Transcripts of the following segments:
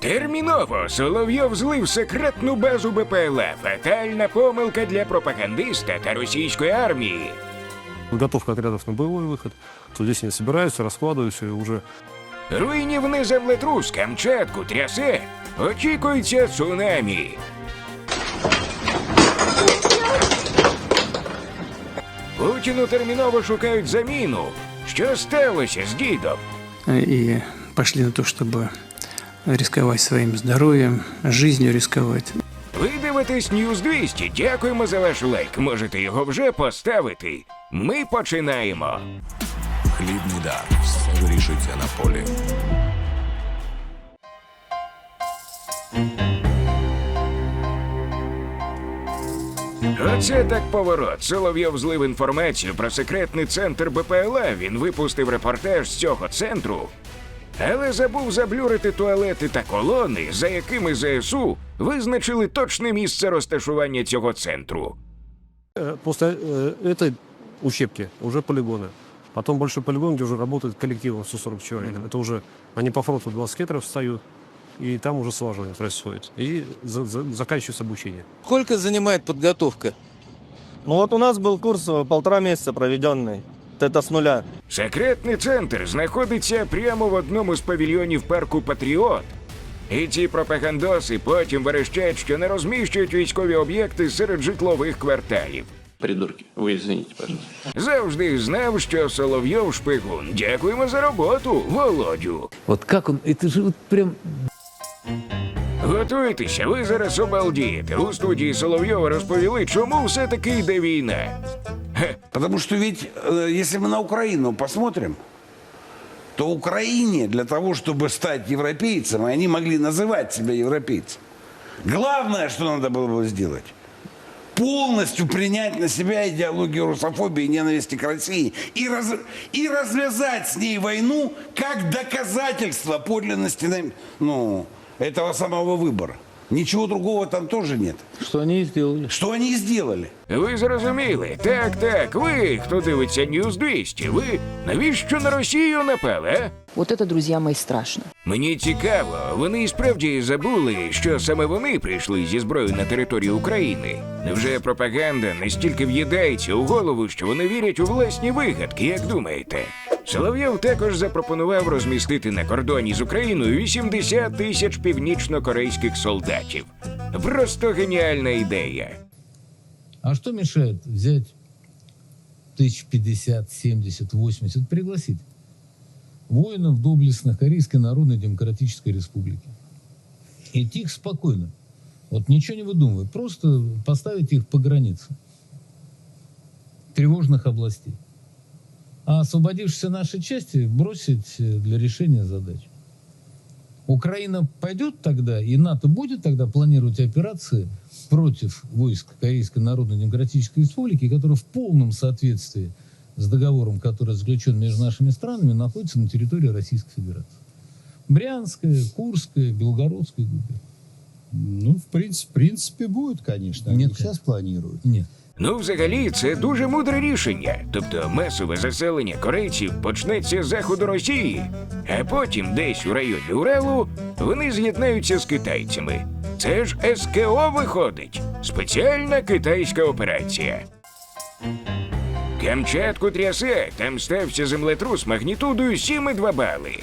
Терміново Соловйов злив секретну базу БПЛА. Фатальна помилка для пропагандиста та російської армії. Подготовка отрядов на боевой выход. То здесь они собираются, раскладываются и уже Руйнівний землетрус Камчатку трясе. Очікується цунамі. Путіну терміново шукають заміну. Що сталося з дідом? и пошли на то, чтобы рисковать своим здоровьем, жизнью рисковать. Ви дивитесь News 200. Дякуємо за ваш лайк. Можете його вже поставити. Ми починаємо. Хлібний дар. Все вирішується на полі. Оце так поворот. Соловйов злив інформацію про секретний центр БПЛА. Він випустив репортаж з цього центру Але забув заблюрити туалети та колони, за якими ЗСУ визначили точне місце розташування цього центру. э, после э, этой учебки уже полигоны. Потом большой полигон, где уже работает коллективом 140 человек. Это уже они по фронту 20 метров встают, и там уже слаживание происходит. И за- за- заканчивается обучение. Сколько занимает подготовка? Ну вот у нас был курс э, полтора месяца проведенный. Это с нуля. Секретний центр знаходиться прямо в одному з павільйонів парку Патріот. І ці пропагандоси потім верещать, що не розміщують військові об'єкти серед житлових кварталів. Придурки. Вы извините, пожалуйста. Завжди знав, що Соловйов шпигун. Дякуємо за роботу, Володю. Вот как он, это же вот прям Готуйтеся, ви зараз обалдієте. У студії Соловйова розповіли, чому все-таки йде війна. Потому что ведь, э, если мы на Украину посмотрим, то Украине для того, чтобы стать европейцем, и они могли называть себя европейцем, главное, что надо было бы сделать, полностью принять на себя идеологию русофобии и ненависти к России и, раз- и развязать с ней войну как доказательство подлинности ну, этого самого выбора. Ничего другого там тоже нет. что они и сделали. Что они и сделали. Ви зрозуміли? Так, так, ви, хто дивиться News 200, ви навіщо на Росію напали, а? Вот это, друзья мои, страшно. Мені цікаво, вони і справді забули, що саме вони прийшли зі зброєю на територію України. Невже пропаганда настільки в'їдається у голову, що вони вірять у власні вигадки, як думаєте? Соловйов також запропонував розмістити на кордоні з Україною 80 тисяч північно-корейських солдатів. Просто геніальна ідея. А что мешает взять тысяч пятьдесят, семьдесят, восемьдесят, пригласить воинов доблестных Корейской Народной Демократической Республики? Идти их спокойно. Вот ничего не выдумывая, просто поставить их по границе тревожных областей. А освободившиеся наши части бросить э, для решения задач. Украина пойдет тогда, и НАТО будет тогда планировать операции против войск Корейской Народно-Демократической Республики, которые в полном соответствии с договором, который заключен между нашими странами, находятся на территории Российской Федерации. Брянская, Курская, Белгородская губерния. Ну, в принципе, в принципе, будет, конечно. Они Нет, сейчас планируют. Нет. Ну, взагалі, це дуже мудре рішення. Тобто масове заселення корейців почнеться з заходу Росії, а потім десь у районі Уралу вони з'єднаються з китайцями. Це ж СКО виходить. Спеціальна китайська операція. Камчатку трясе, там стався землетрус магнітудою 7,2 бали.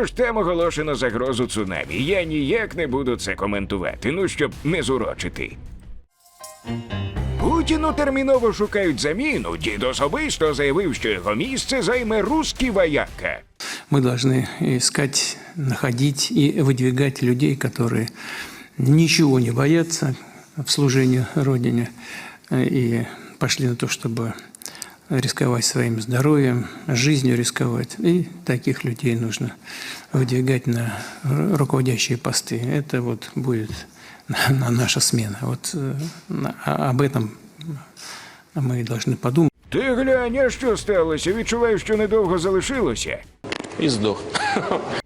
Також там оголошено загрозу цунамі. Я ніяк не буду це коментувати, ну щоб не зурочити. Путіну терміново шукають заміну. Дід особисто заявив, що його місце займе русський вояка. Мы должны искать, находить и выдвигать людей, которые ничего не боятся в служении Родине э, и пошли на то, чтобы рисковать своим здоровьем, жизнью рисковать. И таких людей нужно выдвигать на ру- руководящие посты. Это вот будет на- на наша смена. Вот э, на- а- об этом мы должны подумать. Ти глянь, а що сталося? Відчуваю, що недовго залишилося. и сдох.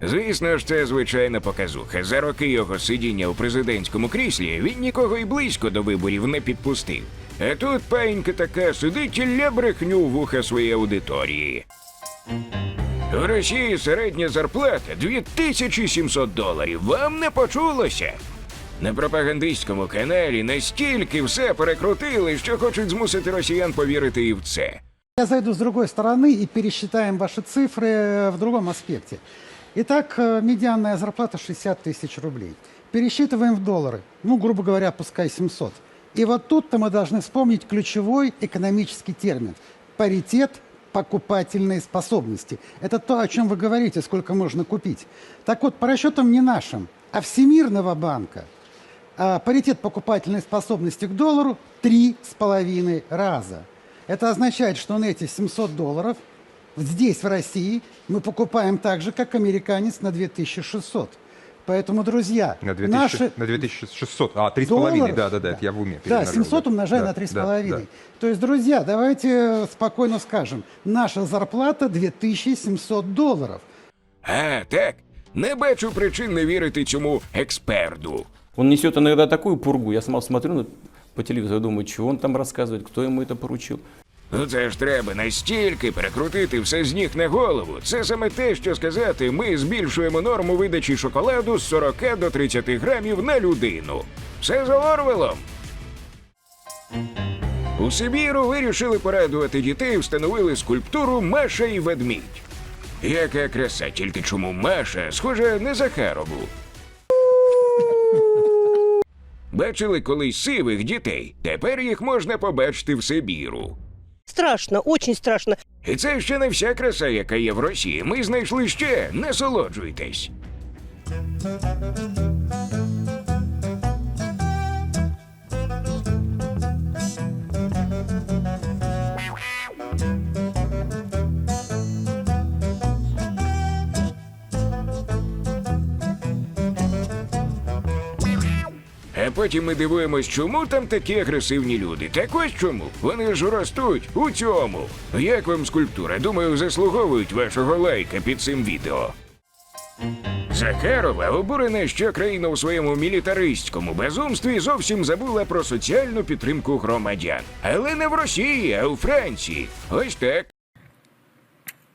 Звісно ж, це звичайна показуха. За роки його сидіння у президентському кріслі він нікого й близько до виборів не підпустив. А тут паїнька така сидить і ля брехню в вуха своєї аудиторії. У Росії середня зарплата 2700 доларів. Вам не почулося? На пропагандистському каналі настільки все перекрутили, що хочуть змусити росіян повірити і в це. Я зайду с другой стороны и пересчитаем ваши цифры в другом аспекте. Итак, э, медианная зарплата 60 тысяч рублей. Пересчитываем в доллары. Ну, грубо говоря, пускай 700. И вот тут-то мы должны вспомнить ключевой экономический термин – паритет покупательной способности. Это то, о чем вы говорите, сколько можно купить. Так вот, по расчетам не нашим, а Всемирного банка, а паритет покупательной способности к доллару три с половиной раза. Это означает, что на эти 700 долларов здесь, в России, мы покупаем так же, как американец на 2600. Поэтому, друзья, На 2000, наши на 2600, а, 3,5, долларов, да, да, да, это я в уме. Да, перемножил, 700 умножая Да, на да, 3,5. да. То есть, друзья, давайте спокойно скажем, наша зарплата 2700 долларов. А, так. Не бачу причин не вірити цьому експерту. Он несет иногда такую пургу. Я сама смотрю на- по телевизору, думаю, чего он там рассказывает, кто ему это поручил. Ну це ж треба настільки перекрутити все з ніг на голову. Це саме те, що сказати, ми збільшуємо норму видачі шоколаду з 40 до 30 грамів на людину. Все за Орвелом. У Сибіру вирішили порадувати дітей, встановили скульптуру Маша і ведмідь. Яка краса, тільки чому Маша схожа на Захарову. Бачили колись сивих дітей, тепер їх можна побачити в Сибіру. Страшно, очень страшно. І це ще не вся краса, яка є в Росії. Ми знайшли ще. Насолоджуйтесь. Потім ми дивуємось, чому там такі агресивні люди. Так ось чому. Вони ж ростуть у цьому. Як вам скульптура? Думаю, заслуговують вашого лайка під цим відео. Захарова обурена, що країна у своєму мілітаристському безумстві зовсім забула про соціальну підтримку громадян. Але не в Росії, а у Франції. Ось так.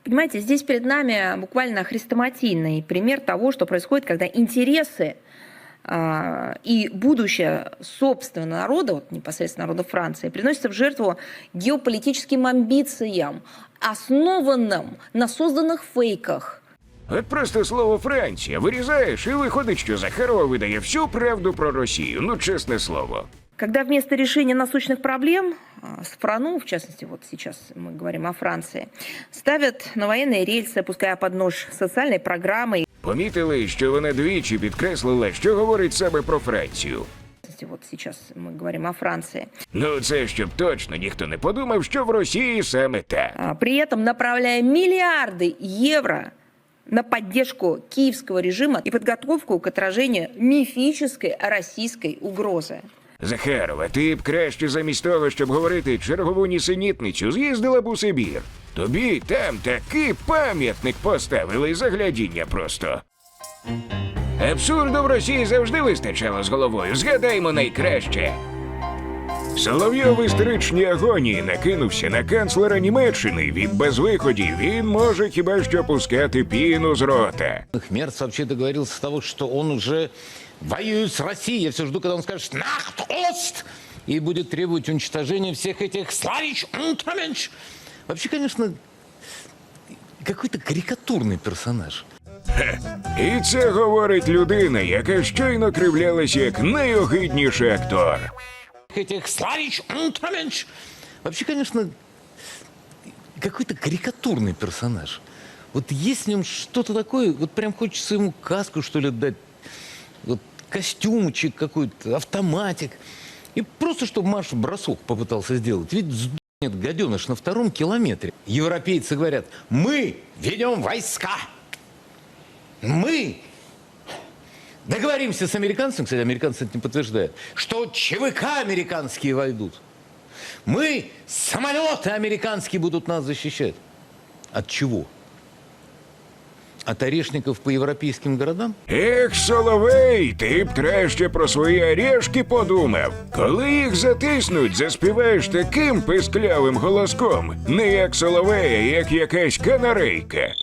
Понимаете, здесь перед нами буквально хрестоматийный пример того, что происходит, когда интересы и будущее собственного народа, вот непосредственно народа Франции, приносятся в жертву геополитическим амбициям, основанным на созданных фейках. От просто слово Франція вирізаєш, і виходить, що Захарова видає всю правду про Росію. Ну, чесне слово. Когда вместо решения насущных проблем а, страну, в частности, вот сейчас мы говорим о Франции, ставят на военные рельсы, опуская под нож социальной программы, Помітили, що вона двічі підкреслила, що говорить саме про Францію. в частности, вот сейчас мы говорим о Франции, Ну, це щоб точно ніхто не подумав, що в Росії саме так. а, при этом направляя миллиарды евро на поддержку киевского режима и подготовку к отражению мифической российской угрозы. Захарова, ти б краще замість того, щоб говорити чергову нісенітницю, з'їздила б у Сибір. Тобі там такий пам'ятник поставили заглядіння просто. Абсурду в Росії завжди вистачало з головою. Згадаймо найкраще. Соловйов в істеричній агонії накинувся на канцлера Німеччини. Від безвиході він може хіба що пускати піну з рота. Мерц вообще договорился с того, что он уже воюет с Россией. Я все жду, когда он скажет «Нахт Ост!» и будет требовать уничтожения всех этих «Славич Унтерменш». Вообще, конечно, какой-то карикатурный персонаж. І це говорить людина, яка щойно кривлялася як найогидніший актор. Этих «Славич Унтерменш». Вообще, конечно, какой-то карикатурный персонаж. Вот есть в нем что-то такое, вот прям хочется ему каску, что ли, дать, костюмчик какой-то, автоматик. И просто, чтобы марш-бросок попытался сделать. Ведь сдохнет гаденыш на втором километре. Европейцы говорят, мы ведем войска. Мы договоримся с американцами, кстати, американцы это не подтверждают, что ЧВК американские войдут. Мы, самолеты американские будут нас защищать. От чего? От орешников по европейским городам? Ех, Соловей, ти б краще про свої орешки подумав. Коли їх затиснуть, заспіваєш таким писклявим голоском, не як Соловей, а як якась канарейка.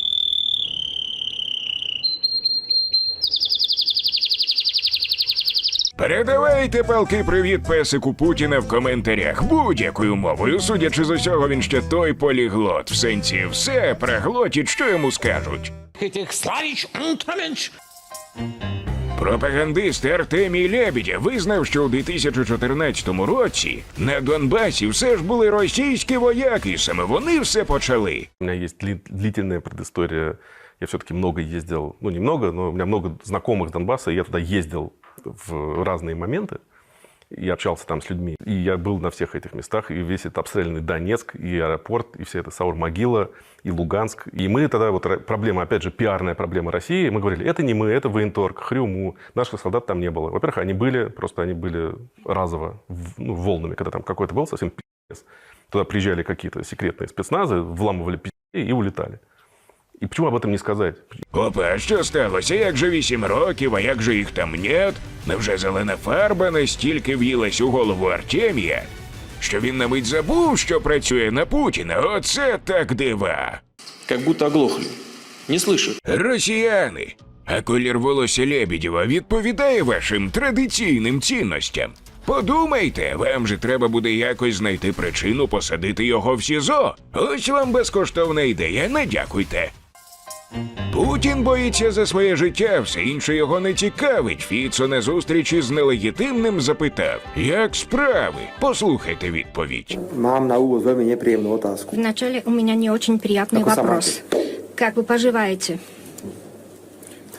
Передавайте палки привіт песику Путіна в коментарях будь-якою мовою. Судячи з усього, він ще той поліглот. В сенсі все проглотить, що йому скажуть. Этих Славич Антонович! Пропагандист Артемій Лебедєв визнав, що у 2014 році на Донбасі все ж були російські вояки, саме вони все почали. У меня есть дли- длительная предыстория. Я все-таки много ездил, ну немного, но у меня много знакомых с Донбасса, и я туда ездил в разные моменты И общался там с людьми. И я был на всех этих местах, и весь этот обстрелянный Донецк, и аэропорт, и все это Саур-Могила, и Луганск. И мы тогда, вот проблема, опять же, пиарная проблема России, мы говорили, это не мы, это военторг, Хрюму, наших солдат там не было. Во-первых, они были, просто они были разово, ну, волнами, когда там какой-то был совсем пи***ц. Туда приезжали какие-то секретные спецназы, вламывали и улетали. И почему об этом не сказать? Опа, а що сталося? Як же вісім років, а як же їх там нет? Невже зелена фарба настільки в'їлась у голову Артемія, що він на мить забув, що працює на Путіна? Оце так дива. Как будто оглохли. Не слышат. Росіяни. А колір волосся Лебедєва відповідає вашим традиційним цінностям. Подумайте, вам же треба буде якось знайти причину посадити його в СІЗО. Ось вам безкоштовна ідея, не дякуйте. Путін боїться за своє життя, все інше його не цікавить. Фіцо на зустрічі з нелегітимним запитав: Як справи? Послухайте відповідь. Mám na úvod veľmi nepríjemnú otázku. Вначале у меня не очень приятный Как вы вопрос. Как вы поживаете?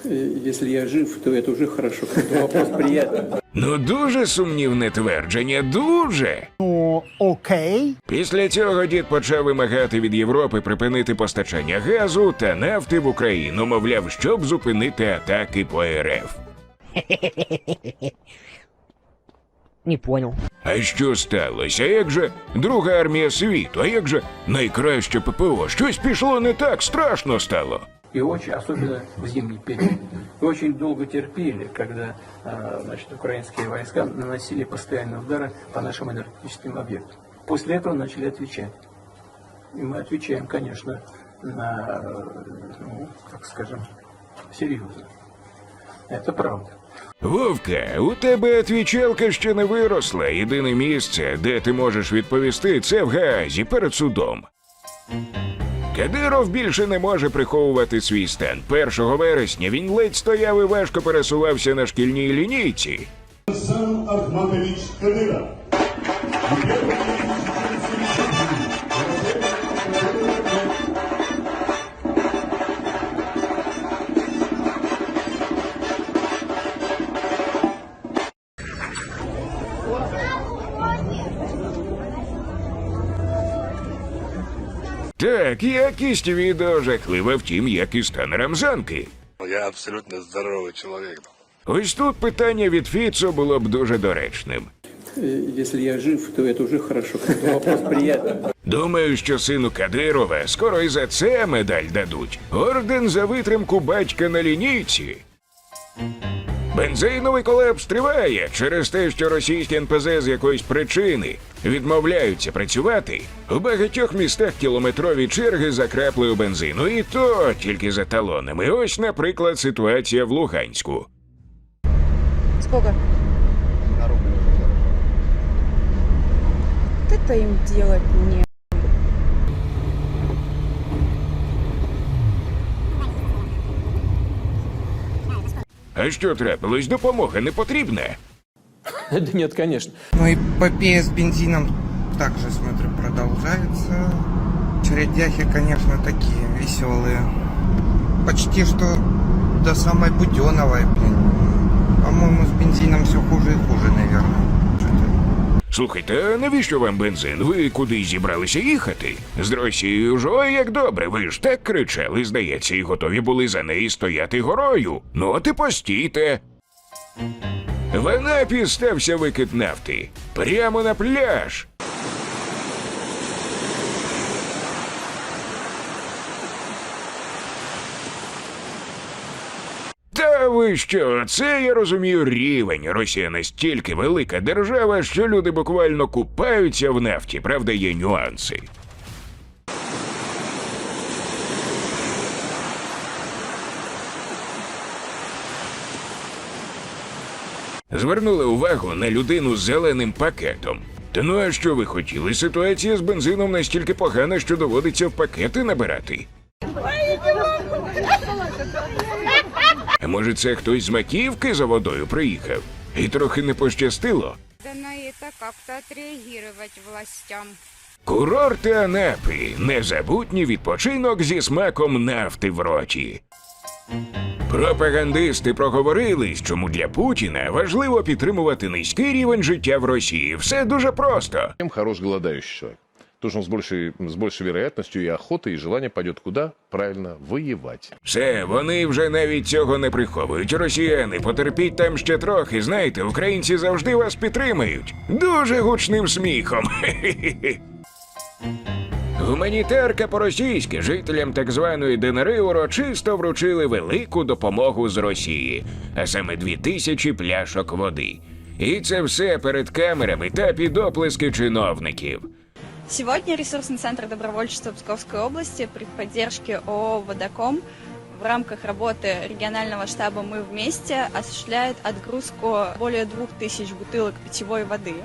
Если я жив, то это уже хорошо. Это вопрос приятный. Ну, дуже сумнівне твердження, дуже. Ну, окей. Після цього дід почав вимагати від Європи припинити постачання газу та нафти в Україну, мовляв, щоб зупинити атаки по РФ. Не понял. А що сталося? Як же друга армія світу? А як же найкраще ППО? Щось пішло не так, страшно стало. И очень, особенно в зимний период. И очень долго терпели, когда а, значит, украинские войска наносили постоянные удары по нашим энергетическим объектам. После этого начали отвечать. И мы отвечаем, конечно, на, ну, так скажем, серьезно. Это правда. Вовка, у тебе отвічалка ще не виросла. Єдине місце, де ти можеш відповісти, це в Гаазі перед судом. Кадиров більше не може приховувати свій стан. 1 вересня він ледь стояв і важко пересувався на шкільній лінійці. Ахматович Кадыров. Так, якість відео жахлива, втім, як і стан Рамзанки. Я абсолютно здоровый человек. Ось тут питання від Фіцо було б дуже доречним. Э, Если я жив, то это уже хорошо. Это вопрос приятный. Думаю, що сину Кадирова скоро і за це медаль дадуть. Орден за витримку батька на лінійці. Бензиновий колапс триває через те, що російські НПЗ з якоїсь причини відмовляються працювати. У багатьох містах кілометрові черги за краплею бензину, і то тільки за талонами. Ось, наприклад, ситуація в Луганську. Сколько? Вот это им делать не. А що трапилось? Допомога не потрібна. Да нет, конечно. Ну, эпопея с бензином также, смотрю, продолжается. Чередяхи, конечно, такие веселые. Почти что до самой Буденовой, блин. По-моему, с бензином все хуже и хуже, наверное. Слухайте, а навіщо вам бензин? Ви куди зібралися їхати? З Росією ж ой, як добре, ви ж так кричали, здається, і готові були за неї стояти горою. Ну, от і постійте. В Анапі стався викид нафти. Прямо на пляж. Що? Це я розумію рівень. Росія настільки велика держава, що люди буквально купаються в нафті. Правда, є нюанси. Звернули увагу на людину з зеленим пакетом. Та ну а що ви хотіли? Ситуація з бензином настільки погана, що доводиться в пакети набирати. Може, це хтось з маківки за водою приїхав? І трохи не пощастило. Да на это как-то отреагировать властям. Курорти Анапи. Незабутній відпочинок зі смаком нафти в роті. Пропагандисти проговорились, чому для Путіна важливо підтримувати низький рівень життя в Росії. Все дуже просто. Хорош голодающий человек? Что он с большей, с большей вероятностью и охотой, и желание пойдет куда? Правильно, воевать. Все, вони вже навіть цього не приховують. Росіяни, потерпіть там ще трохи. Знаєте, українці завжди вас підтримають. Дуже гучним сміхом. Гуманітарка по-російськи жителям так званої ДНР урочисто вручили велику допомогу з Росії, а саме дві тисячі пляшок води. І це все перед камерами та під оплески чиновників. Сегодня ресурсный центр добровольчества Псковской области при поддержке ООО «Водоком» в рамках работы регионального штаба «Мы вместе» осуществляет отгрузку более двух тысяч бутылок питьевой воды.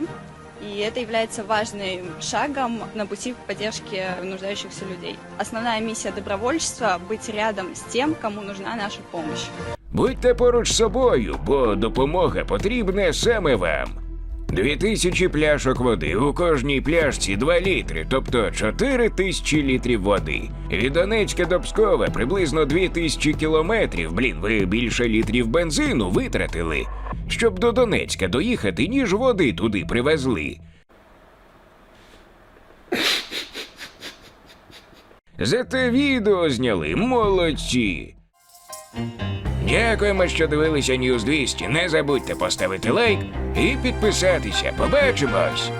И это является важным шагом на пути к поддержке нуждающихся людей. Основная миссия добровольчества – быть рядом с тем, кому нужна наша помощь. Будьте поруч з собою, бо допомога потрібна саме вам. Дві тисячі пляшок води у кожній пляшці 2 літри, тобто 4 тисячі літрів води. Від Донецька до Пскова приблизно 2 тисячі кілометрів. Блін, ви більше літрів бензину витратили, щоб до Донецька доїхати, ніж води туди привезли. Зате відео зняли молодці. Дякуємо, що дивилися News 200. Не забудьте поставити лайк і підписатися. Побачимось!